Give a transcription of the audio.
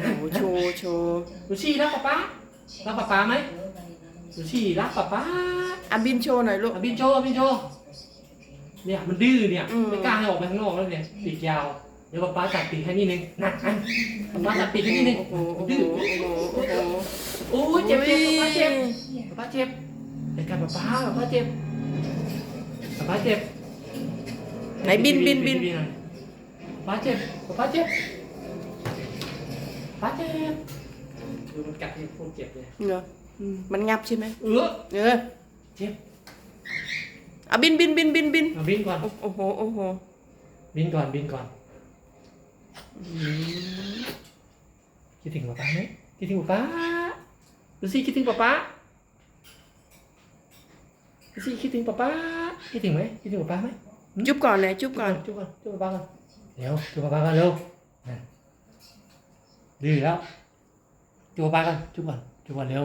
โอ้โหโชว์โชว์ดูชี่รักป๊าป๊ารักป๊าป๊าไหมดูชี่รักป๊าป๊าอะบินโชว์หน่อยลูกอะบินโชว์บินโชว์เนี่ยมันดื้อเนี่ยอืม ไม่กล้าให้ออกไปข้างนอกแล้วเนี่ยปีกยาวเดี๋ยวป๊าป๊าจับปีกให้นิดนึงนะอะป๊าป๊าจับปีกให้นิดนึงโอ้โหโอ้โหดื้อโอ้โหโอ้โหโอ้ยเจ็บเจ็บป๊าป๊าเจ็บ ป๊าป๊าเจ็บเด็กกันป๊าป๊าป๊าป๊าเจ็บป๊าป๊าเจ็บไหนบินบินบินหน่อยป๊าเจ็บป๊าเจ็บ ป๊าเจ็บดูมันกัดที่พวกเจ็บเลยเหรอมันงับใช่ไหมเออเออเจ็บอะบินบินบินบินบินเอาบินก่อน โอ้โหโอ้โหบินก่อนบินก่อนคิดถึงป๊าป๊าไหมคิดถึงป๊าป๊าดูสิคิดถึงป๊าป๊าดูสิคิดถึงป๊าป๊าคิดถึงไหมคิดถึงป๊าป๊าไหมจุ๊บก่อนไหนจุ๊บก่อนจุ๊บก่อนจุ๊บป๊าป๊าก่อนเร็วจุ๊บป๊าป๊าก่อนเร็วนั่น ดีแล้วจุ๊บป๊าป๊าก่อนจุ๊บก่อนจุ๊บก่อนเร็ว